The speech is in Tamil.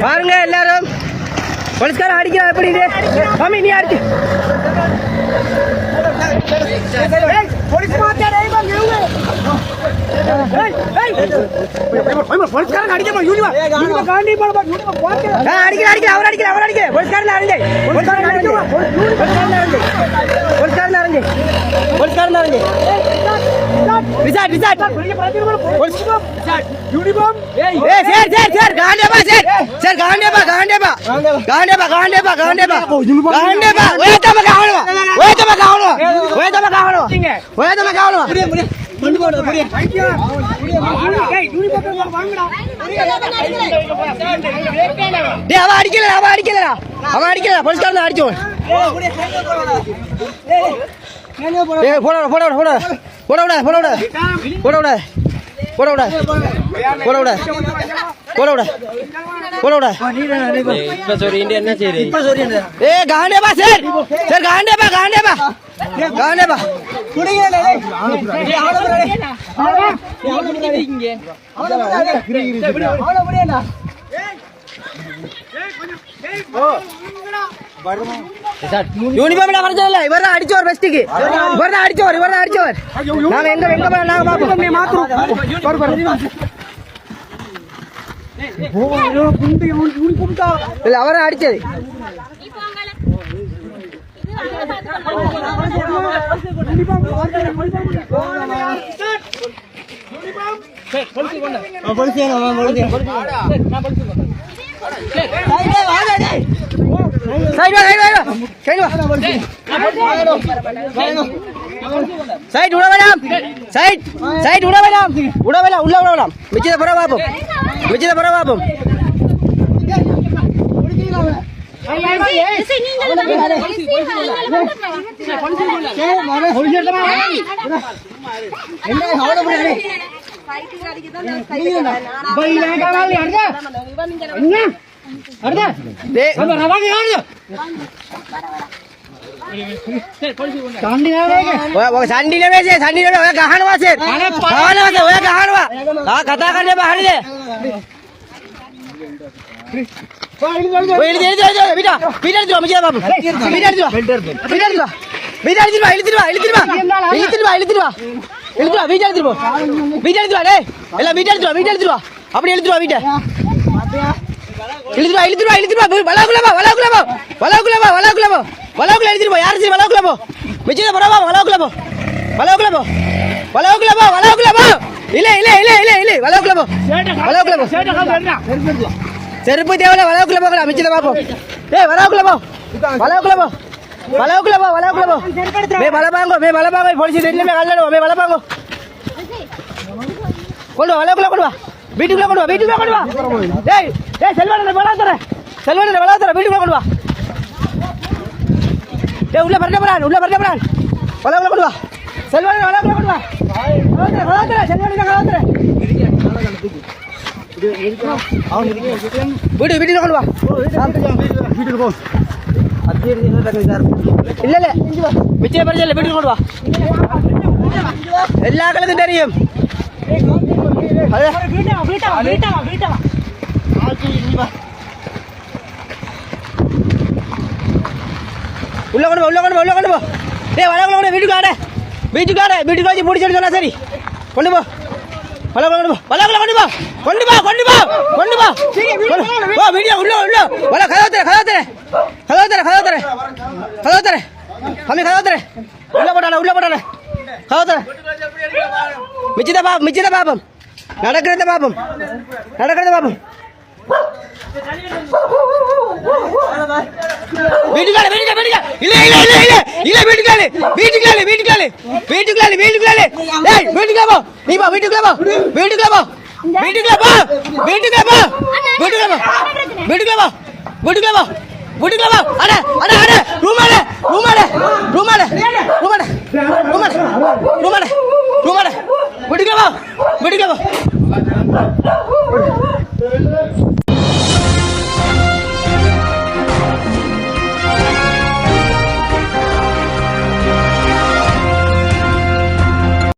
பாருங்க எல்லாரும். போலீஸ்காரன் அடிக்கிறா எப்படி இது? மாமி நீ அடிச்சு போலீஸ்காரன் அடிக்கமா யூனிவா அடிக்கல அடிக்கல அவர் அடிக்கல அவர் அடிக்கல போலீஸ்காரன் அறிஞ்சு போலீஸ்காரன் அறிஞ்சு போலீஸ்காரன் அறிஞ்சு போலீஸ்காரன் రిజార్ట్ రిజార్ట్ యూనిఫామ్ ఏ సార్ సార్ సార్ గాండేబా సార్ సార్ గాండేబా గాండేబా గాండేబా గాండేబా గాండేబా గాండేబా వేదమ గావను వేదమ గావను వేదమ గావను వేదమ గావను ముడి ముడి மண்டு போடு புரிய டேய் அவன் அடிக்கல அவன் அடிக்கலடா அவன் அடிக்கல போலீஸ்காரன் அடிச்சோம் ஏய் போடா போடா போடா போடவிடாது போடவிடாது போடவிடாது போடவிடாது போடவிடாது போடவிடாது போடவிடாது இப்ப சொல்றீங்க என்ன சரி இப்ப சொல்றீங்க ஏ காண்டேபா சார் சார் காண்டேபா காண்டேபா காண்டேபா குடிங்களே ஏ ஆளு வரடே ஆளு ஆளு குடிங்க ஆளு வரடே ஆளு வரடே ஏய் ஏய் கொஞ்சம் ஏய் வருமா யூனிஃபார்ம் எல்லாம் வரஞ்சது இல்ல. இவர் தான் அடிச்சவர் பெஸ்ட்டுக்கு இவர் தான் அடிச்சவர் இவர் தான் எங்க எங்க போய் நாங்க பாப்போம் நீ மாத்துறோம். பாரு பாரு. இல்ல அவரை அடிச்சது. கொலுசு கொலுசு கொலுசு સાઈડ ઉડો મેડમ સાઈડ સાઈડ ઉડો મેડમ ઉડો મેડમ ઉડલા ઉડો મેડમ મિચિત ભરાવ આપો મિચિત ભરાવ આપો ಬೈಲಾಗ ಅರ್ಜ சண்டில में से सन्डी में ओया गहानवा से गहानवा से ओया गहानवा हां कथा करने बाहर दे அப்படி எழுத்துருவா வீட்டை இழுத்துருவா இழுத்துருவா இழுத்துருவா வளாக்குலாமா வளாக்குலாமா வளாக்குலாமா வளாக்குலாமா வளாக்குல எழுதிருப்பா யாரும் சரி வளாக்குலாமா மிச்சத பரவா வளாக்குலாமா வளாக்குலாமா வளாக்குலாமா வளாக்குலாமா இல்ல இல்ல இல்ல இல்ல இல்ல வளாக்குலாமா வளாக்குலாமா செருப்பு தேவையில்ல வளாக்குலாமா மிச்சத பாப்போம் ஏய் வளாக்குலாமா வளாக்குலாமா வளாக்குலாமா வளாக்குலாமா மே வளபாங்கோ மே வளபாங்கோ போலீஸ் தெரியல மே கல்லடுவோம் மே வளபாங்கோ கொண்டு வா வளாக்குலா வீட்டுக்குள்ள கொண்டு வா வீட்டுக்குள்ள கொண்டு வா. டேய் டேய் செல்வன வளாத்தற செல்வன தர வீட்டுக்குள்ள கொண்டு வா. டேய் உள்ள பரட்ட போறான் உள்ள பரட்ட போறான். வளவுக்குள்ள கொண்டு வா. செல்வன வளவுக்குள்ள கொண்டு வா. வளாத்தற வளாத்தற செல்வன தர வீடு வீட்டுல கொண்டு வா. வீட்டுக்கு போ இல்ல இல்ல. மிச்சய பரிச்சை வீட்டுக்கு கொண்டு வா. எல்லா கலக்கும் தெரியும். உள்ள கொண்டு போ உள்ள கொண்டு போ உள்ள கொண்டு போ. டேய் வள கொண்டு வீட்டுக்கு ஆட வீட்டுக்கு ஆட வீட்டுக்கு வச்சு முடிச்சு சொன்னா சரி. கொண்டு போ. வள கொண்டு போ. வள கொண்டு போ. கொண்டு போ கொண்டு போ. கொண்டு போ. போ வீடியோ உள்ள உள்ள வள கதவு தர கதவு தர கதவு தர கதவு தர கதவு தர கம்மி கதவு தர உள்ள போட்டால உள்ள போட்டால கதவு தர மிச்சித பாப்பம் மிச்சித பாப்பம் நடக்கிறத பாப்போம். நடக்கிறத பாப்போம். வீட்டுக்கால வீட்டுக்கால வீட்டுக்கால இல்ல இல்ல இல்ல இல்ல. இல்ல வீட்டுக்கால வீட்டுக்கால வீட்டுக்கால வீட்டுக்கால வீட்டுக்கால டேய் வீட்டுக்குள்ள போ. நீ போ வீட்டுக்குள்ள போ. வீட்டுக்குள்ள போ. வீட்டுக்குள்ள போ. வீட்டுக்குள்ள போ. வீட்டுக்குள்ள போ. வீட்டுக்குள்ள போ. வீட்டுக்குள்ள போ. வீட்டுக்குள்ள போ. அட அட அட. ரூமால ரூமால ரூமால ரூமால ரூமால ரூமால